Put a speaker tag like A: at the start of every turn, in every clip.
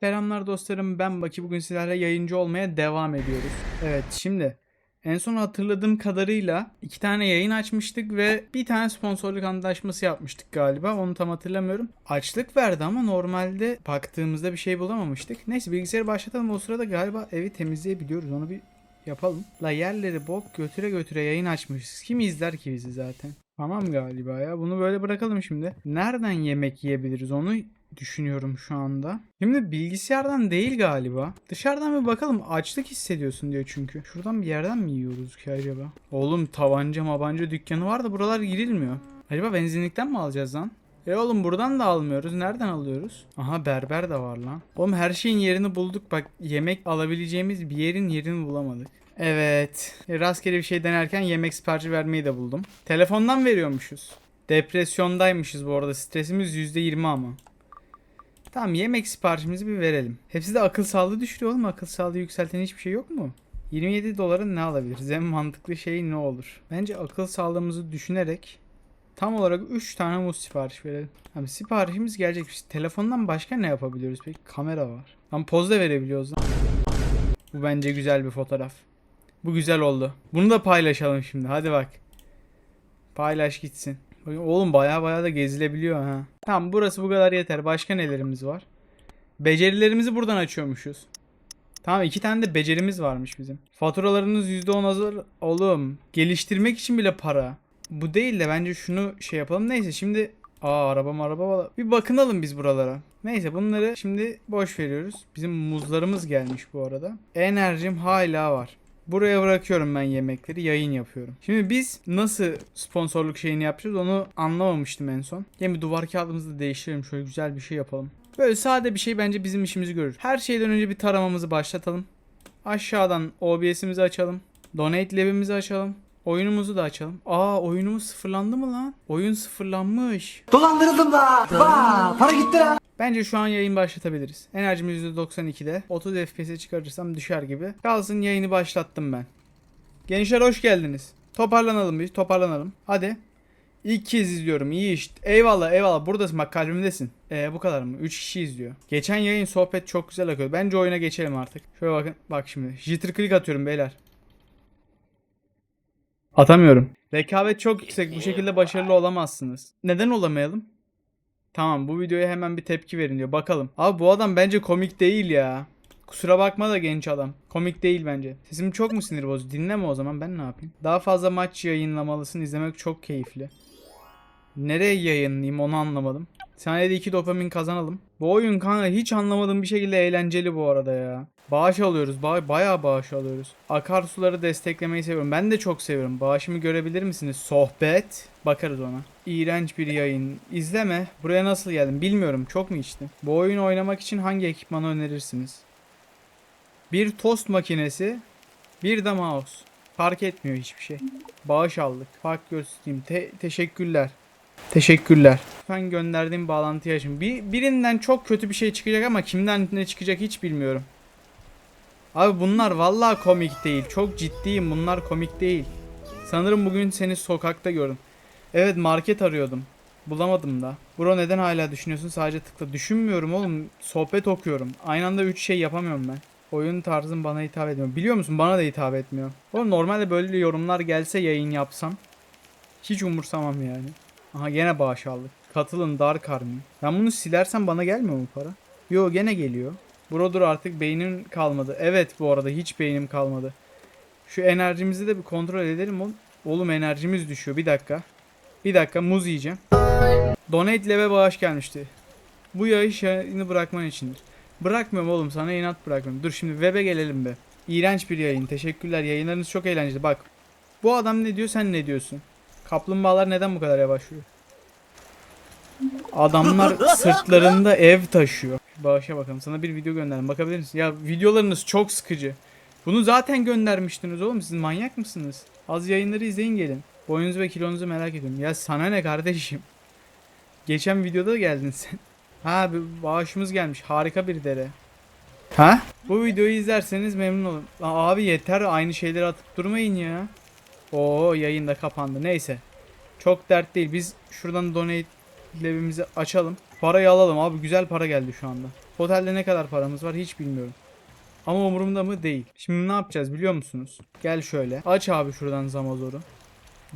A: Selamlar dostlarım ben Baki bugün sizlerle yayıncı olmaya devam ediyoruz. Evet şimdi en son hatırladığım kadarıyla iki tane yayın açmıştık ve bir tane sponsorluk anlaşması yapmıştık galiba onu tam hatırlamıyorum. Açlık verdi ama normalde baktığımızda bir şey bulamamıştık. Neyse bilgisayarı başlatalım o sırada galiba evi temizleyebiliyoruz onu bir yapalım. La yerleri bok götüre götüre yayın açmışız. Kim izler ki bizi zaten? Tamam galiba ya. Bunu böyle bırakalım şimdi. Nereden yemek yiyebiliriz onu düşünüyorum şu anda. Şimdi bilgisayardan değil galiba. Dışarıdan bir bakalım. Açlık hissediyorsun diyor çünkü. Şuradan bir yerden mi yiyoruz ki acaba? Oğlum tabanca mabanca dükkanı var da buralar girilmiyor. Acaba benzinlikten mi alacağız lan? E oğlum buradan da almıyoruz. Nereden alıyoruz? Aha berber de var lan. Oğlum her şeyin yerini bulduk. Bak yemek alabileceğimiz bir yerin yerini bulamadık. Evet. E, rastgele bir şey denerken yemek siparişi vermeyi de buldum. Telefondan veriyormuşuz. Depresyondaymışız bu arada. Stresimiz %20 ama. Tamam yemek siparişimizi bir verelim. Hepsi de akıl sağlığı düşürüyor oğlum. Akıl sağlığı yükselten hiçbir şey yok mu? 27 doların ne alabiliriz? En mantıklı şey ne olur? Bence akıl sağlığımızı düşünerek tam olarak 3 tane muz sipariş verelim. Abi siparişimiz gelecek. Biz Telefondan başka ne yapabiliyoruz peki? Kamera var. Tam poz da verebiliyoruz lan. Bu bence güzel bir fotoğraf. Bu güzel oldu. Bunu da paylaşalım şimdi. Hadi bak. Paylaş gitsin. Oğlum baya baya da gezilebiliyor ha. Tamam burası bu kadar yeter. Başka nelerimiz var? Becerilerimizi buradan açıyormuşuz. Tamam iki tane de becerimiz varmış bizim. Faturalarınız %10 hazır. Oğlum geliştirmek için bile para. Bu değil de bence şunu şey yapalım. Neyse şimdi Aa araba araba var. Bir bakınalım biz buralara. Neyse bunları şimdi boş veriyoruz. Bizim muzlarımız gelmiş bu arada. Enerjim hala var. Buraya bırakıyorum ben yemekleri yayın yapıyorum. Şimdi biz nasıl sponsorluk şeyini yapacağız onu anlamamıştım en son. Yani bir duvar kağıdımızı da değiştirelim şöyle güzel bir şey yapalım. Böyle sade bir şey bence bizim işimizi görür. Her şeyden önce bir taramamızı başlatalım. Aşağıdan OBS'imizi açalım. Donate lab'imizi açalım. Oyunumuzu da açalım. Aa oyunumuz sıfırlandı mı lan? Oyun sıfırlanmış.
B: Dolandırıldım da. Vaa, para gitti lan.
A: Bence şu an yayın başlatabiliriz. Enerjimiz %92'de. 30 FPS'e çıkarırsam düşer gibi. Kalsın yayını başlattım ben. Gençler hoş geldiniz. Toparlanalım bir toparlanalım. Hadi. İlk kez izliyorum iyi iş. Eyvallah eyvallah buradasın bak kalbimdesin. Ee bu kadar mı? 3 kişi izliyor. Geçen yayın sohbet çok güzel akıyor. Bence oyuna geçelim artık. Şöyle bakın bak şimdi. Jitter click atıyorum beyler. Atamıyorum. Rekabet çok yüksek. Bu şekilde başarılı olamazsınız. Neden olamayalım? Tamam bu videoya hemen bir tepki verin diyor. Bakalım. Abi bu adam bence komik değil ya. Kusura bakma da genç adam. Komik değil bence. Sesim çok mu sinir bozucu? Dinleme o zaman ben ne yapayım? Daha fazla maç yayınlamalısın. izlemek çok keyifli. Nereye yayınlayayım onu anlamadım. Saniyede 2 dopamin kazanalım. Bu oyun kanka hiç anlamadığım bir şekilde eğlenceli bu arada ya. Bağış alıyoruz. Ba- bayağı bağış alıyoruz. Akarsuları desteklemeyi seviyorum. Ben de çok seviyorum. Bağışımı görebilir misiniz? Sohbet. Bakarız ona. İğrenç bir yayın. İzleme. Buraya nasıl geldim bilmiyorum. Çok mu içtim? Bu oyunu oynamak için hangi ekipmanı önerirsiniz? Bir tost makinesi. Bir de mouse. Fark etmiyor hiçbir şey. Bağış aldık. Fark göstereyim. Te- teşekkürler. Teşekkürler. Lütfen gönderdiğim bağlantıyı açın. Bir, birinden çok kötü bir şey çıkacak ama kimden ne çıkacak hiç bilmiyorum. Abi bunlar vallahi komik değil. Çok ciddiyim bunlar komik değil. Sanırım bugün seni sokakta gördüm. Evet market arıyordum. Bulamadım da. Bro neden hala düşünüyorsun? Sadece tıkla. Düşünmüyorum oğlum. Sohbet okuyorum. Aynı anda 3 şey yapamıyorum ben. Oyun tarzım bana hitap etmiyor. Biliyor musun? Bana da hitap etmiyor. Oğlum normalde böyle yorumlar gelse yayın yapsam. Hiç umursamam yani. Aha gene bağış aldık. Katılın Dark Army. Ben bunu silersem bana gelmiyor mu para? Yo gene geliyor. Brodur artık beynin kalmadı. Evet bu arada hiç beynim kalmadı. Şu enerjimizi de bir kontrol edelim oğlum. Oğlum enerjimiz düşüyor. Bir dakika. Bir dakika muz yiyeceğim. Donate leve bağış gelmişti. Bu yayış yayını bırakman içindir. Bırakmıyorum oğlum sana inat bırakmıyorum. Dur şimdi web'e gelelim be. İğrenç bir yayın. Teşekkürler. Yayınlarınız çok eğlenceli. Bak. Bu adam ne diyor sen ne diyorsun? Kaplumbağalar neden bu kadar yavaş yürüyor? Adamlar sırtlarında ev taşıyor. Bağışa bakalım. Sana bir video gönderdim. Bakabilir misin? Ya videolarınız çok sıkıcı. Bunu zaten göndermiştiniz oğlum. Siz manyak mısınız? Az yayınları izleyin gelin. Boyunuzu ve kilonuzu merak ediyorum. Ya sana ne kardeşim? Geçen videoda da geldin sen. Ha bir bağışımız gelmiş. Harika bir dere. Ha? Bu videoyu izlerseniz memnun olurum. Abi yeter aynı şeyleri atıp durmayın ya. Oo yayın da kapandı. Neyse. Çok dert değil. Biz şuradan donate levimizi açalım. Parayı alalım abi. Güzel para geldi şu anda. Otelde ne kadar paramız var hiç bilmiyorum. Ama umurumda mı değil. Şimdi ne yapacağız biliyor musunuz? Gel şöyle. Aç abi şuradan Zamazor'u.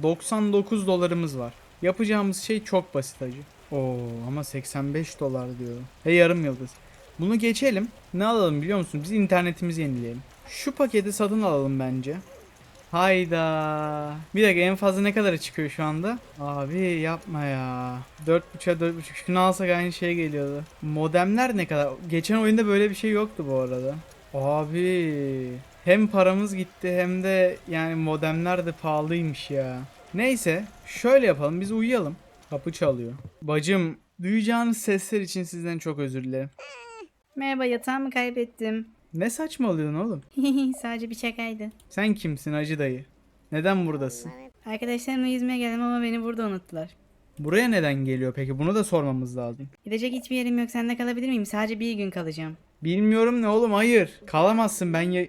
A: 99 dolarımız var. Yapacağımız şey çok basit acı. Oo ama 85 dolar diyor. Ve yarım yıldız. Bunu geçelim. Ne alalım biliyor musun? Biz internetimizi yenileyelim. Şu paketi satın alalım bence. Hayda. Bir dakika en fazla ne kadara çıkıyor şu anda? Abi yapma ya. 4.5'a 4.5 şunu alsak aynı şey geliyordu. Modemler ne kadar? Geçen oyunda böyle bir şey yoktu bu arada. Abi hem paramız gitti hem de yani modemler de pahalıymış ya. Neyse şöyle yapalım biz uyuyalım. Kapı çalıyor. Bacım duyacağınız sesler için sizden çok özür dilerim.
C: Merhaba yatağımı kaybettim.
A: Ne saçmalıyorsun oğlum?
C: Sadece bir şakaydı.
A: Sen kimsin acı dayı? Neden buradasın?
C: Arkadaşlarımla yüzmeye geldim ama beni burada unuttular.
A: Buraya neden geliyor peki? Bunu da sormamız lazım.
C: Gidecek hiçbir yerim yok. Sende kalabilir miyim? Sadece bir gün kalacağım.
A: Bilmiyorum ne oğlum hayır. Kalamazsın ben ya...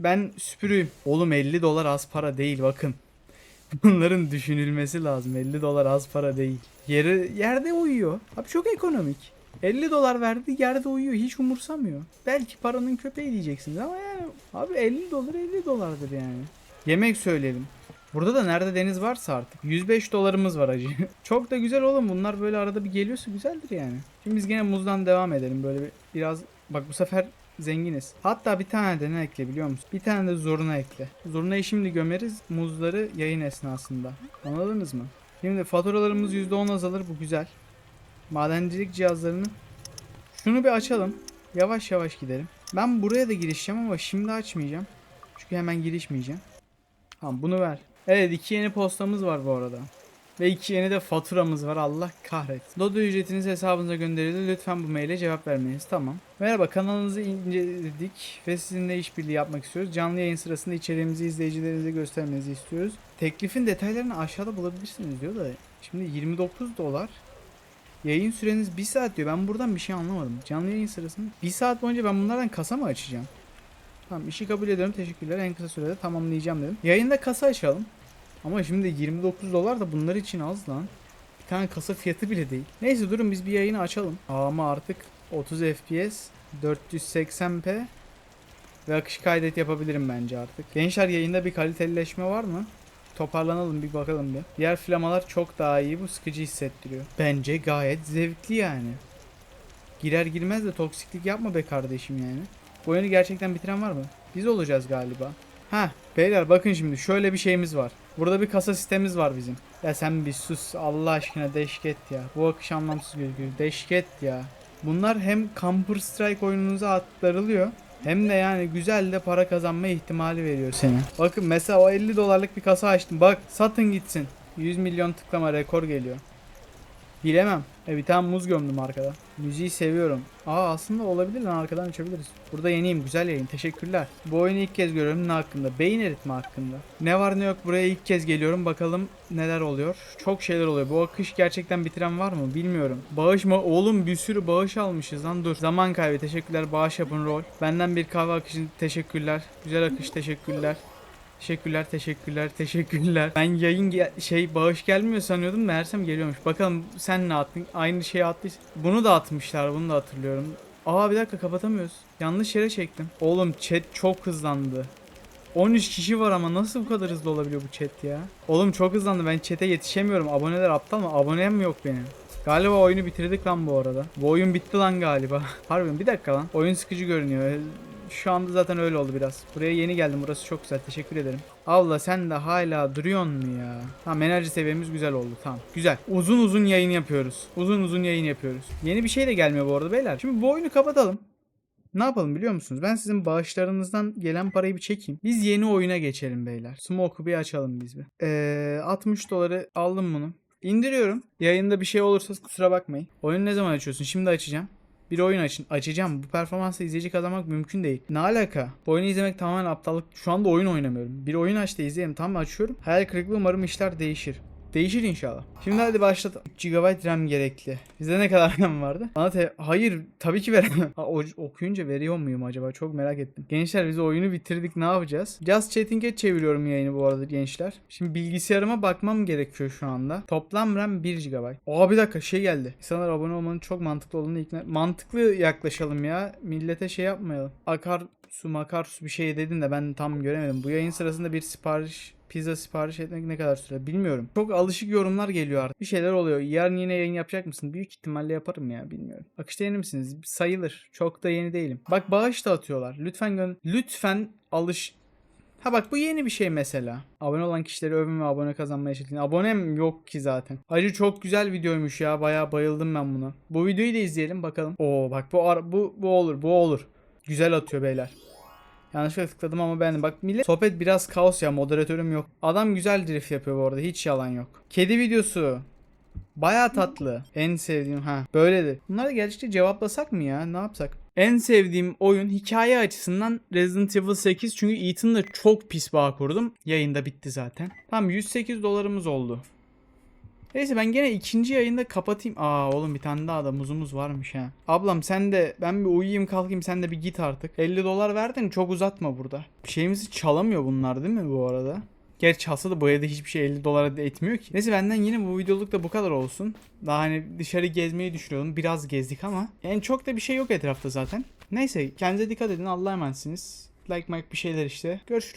A: Ben süpürüyüm. Oğlum 50 dolar az para değil bakın. Bunların düşünülmesi lazım. 50 dolar az para değil. Yeri, yerde uyuyor. Abi çok ekonomik. 50 dolar verdi yerde uyuyor. Hiç umursamıyor. Belki paranın köpeği diyeceksiniz ama yani abi 50 dolar 50 dolardır yani. Yemek söyleyelim. Burada da nerede deniz varsa artık. 105 dolarımız var acı. Çok da güzel oğlum. Bunlar böyle arada bir geliyorsa güzeldir yani. Şimdi biz gene muzdan devam edelim. Böyle bir, biraz bak bu sefer zenginiz. Hatta bir tane de ne ekle biliyor musun? Bir tane de zoruna ekle. Zorunayı şimdi gömeriz. Muzları yayın esnasında. Anladınız mı? Şimdi faturalarımız %10 azalır. Bu güzel. Madencilik cihazlarını şunu bir açalım. Yavaş yavaş gidelim. Ben buraya da girişeceğim ama şimdi açmayacağım. Çünkü hemen girişmeyeceğim. Tamam bunu ver. Evet iki yeni postamız var bu arada. Ve iki yeni de faturamız var Allah kahretsin. Dodo ücretiniz hesabınıza gönderildi. Lütfen bu maile cevap vermeniz. Tamam. Merhaba kanalınızı inceledik ve sizinle işbirliği yapmak istiyoruz. Canlı yayın sırasında içeriğimizi izleyicilerinize göstermenizi istiyoruz. Teklifin detaylarını aşağıda bulabilirsiniz diyor da. Şimdi 29 dolar. Yayın süreniz 1 saat diyor. Ben buradan bir şey anlamadım. Canlı yayın sırasında 1 saat boyunca ben bunlardan kasa mı açacağım? Tamam işi kabul ediyorum. Teşekkürler. En kısa sürede tamamlayacağım dedim. Yayında kasa açalım. Ama şimdi 29 dolar da bunlar için az lan. Bir tane kasa fiyatı bile değil. Neyse durun biz bir yayını açalım. Ama artık 30 FPS, 480p ve akış kaydet yapabilirim bence artık. Gençler yayında bir kalitelileşme var mı? Toparlanalım bir bakalım bir. Diğer flamalar çok daha iyi. Bu sıkıcı hissettiriyor. Bence gayet zevkli yani. Girer girmez de toksiklik yapma be kardeşim yani. Bu oyunu gerçekten bitiren var mı? Biz olacağız galiba. Ha beyler bakın şimdi şöyle bir şeyimiz var. Burada bir kasa sistemimiz var bizim. Ya sen bir sus Allah aşkına deşket ya. Bu akış anlamsız gözüküyor. Deşket ya. Bunlar hem Counter Strike oyununuza aktarılıyor. Hem de yani güzel de para kazanma ihtimali veriyor sana. Bakın mesela o 50 dolarlık bir kasa açtım. Bak satın gitsin. 100 milyon tıklama rekor geliyor. Bilemem. E bir tane muz gömdüm arkada. Müziği seviyorum. Aa aslında olabilir lan arkadan açabiliriz. Burada yeniyim güzel yayın teşekkürler. Bu oyunu ilk kez görüyorum ne hakkında? Beyin eritme hakkında. Ne var ne yok buraya ilk kez geliyorum bakalım neler oluyor. Çok şeyler oluyor. Bu akış gerçekten bitiren var mı bilmiyorum. Bağış mı? Oğlum bir sürü bağış almışız lan dur. Zaman kaybı teşekkürler bağış yapın rol. Benden bir kahve akışı teşekkürler. Güzel akış teşekkürler. Teşekkürler, teşekkürler, teşekkürler. Ben yayın ge- şey bağış gelmiyor sanıyordum meğersem geliyormuş. Bakalım sen ne attın? Aynı şeyi attıysa. Bunu da atmışlar, bunu da hatırlıyorum. Aa bir dakika kapatamıyoruz. Yanlış yere çektim. Oğlum chat çok hızlandı. 13 kişi var ama nasıl bu kadar hızlı olabiliyor bu chat ya? Oğlum çok hızlandı ben chat'e yetişemiyorum. Aboneler aptal mı? Abonem yok benim. Galiba oyunu bitirdik lan bu arada. Bu oyun bitti lan galiba. Harbiden bir dakika lan. Oyun sıkıcı görünüyor. Şu anda zaten öyle oldu biraz. Buraya yeni geldim. Burası çok güzel. Teşekkür ederim. Allah sen de hala duruyorsun mu ya? Tamam enerji seviyemiz güzel oldu. Tamam. Güzel. Uzun uzun yayın yapıyoruz. Uzun uzun yayın yapıyoruz. Yeni bir şey de gelmiyor bu arada beyler. Şimdi bu oyunu kapatalım. Ne yapalım biliyor musunuz? Ben sizin bağışlarınızdan gelen parayı bir çekeyim. Biz yeni oyuna geçelim beyler. Smoke'u bir açalım biz bir. Ee, 60 doları aldım bunu. İndiriyorum. Yayında bir şey olursa kusura bakmayın. Oyunu ne zaman açıyorsun? Şimdi açacağım. Bir oyun açın. Açacağım. Bu performansla izleyici kazanmak mümkün değil. Ne alaka? Bu oyunu izlemek tamamen aptallık. Şu anda oyun oynamıyorum. Bir oyun aç da izleyelim. Tamam açıyorum. Hayal kırıklığı umarım işler değişir. Değişir inşallah. Şimdi hadi başlat. 3 GB RAM gerekli. Bizde ne kadar RAM vardı? Bana te- Hayır tabii ki veremem. Ha, okuyunca veriyor muyum acaba? Çok merak ettim. Gençler biz oyunu bitirdik ne yapacağız? Just Chatting'e çeviriyorum yayını bu arada gençler. Şimdi bilgisayarıma bakmam gerekiyor şu anda. Toplam RAM 1 GB. Aa bir dakika şey geldi. İnsanlar abone olmanın çok mantıklı olduğunu ikna... Mantıklı yaklaşalım ya. Millete şey yapmayalım. Akar su makarsu bir şey dedin de ben tam göremedim. Bu yayın sırasında bir sipariş pizza sipariş etmek ne kadar süre bilmiyorum. Çok alışık yorumlar geliyor artık. Bir şeyler oluyor. Yarın yine yayın yapacak mısın? Büyük ihtimalle yaparım ya bilmiyorum. Akışta yeni misiniz? Sayılır. Çok da yeni değilim. Bak bağış da atıyorlar. Lütfen gön lütfen alış Ha bak bu yeni bir şey mesela. Abone olan kişileri övün ve abone kazanmaya çalışın. Abonem yok ki zaten. Acı çok güzel videoymuş ya. Bayağı bayıldım ben buna. Bu videoyu da izleyelim bakalım. Oo bak bu bu bu olur. Bu olur. Güzel atıyor beyler. Yanlışlıkla tıkladım ama beğendim. Bak millet sohbet biraz kaos ya moderatörüm yok. Adam güzel drift yapıyor bu arada hiç yalan yok. Kedi videosu. Baya tatlı. En sevdiğim ha böyledir. Bunları gerçekten cevaplasak mı ya ne yapsak? En sevdiğim oyun hikaye açısından Resident Evil 8 çünkü Ethan'la çok pis bağ kurdum. Yayında bitti zaten. Tamam 108 dolarımız oldu. Neyse ben gene ikinci yayında kapatayım. Aa oğlum bir tane daha da muzumuz varmış ha. Ablam sen de ben bir uyuyayım kalkayım sen de bir git artık. 50 dolar verdin çok uzatma burada. Bir şeyimizi çalamıyor bunlar değil mi bu arada? Gerçi çalsa da bu evde hiçbir şey 50 dolara da etmiyor ki. Neyse benden yine bu videoluk da bu kadar olsun. Daha hani dışarı gezmeyi düşünüyordum. Biraz gezdik ama. Yani çok da bir şey yok etrafta zaten. Neyse kendinize dikkat edin. Allah'a emanetsiniz. Like like bir şeyler işte. Görüşürüz.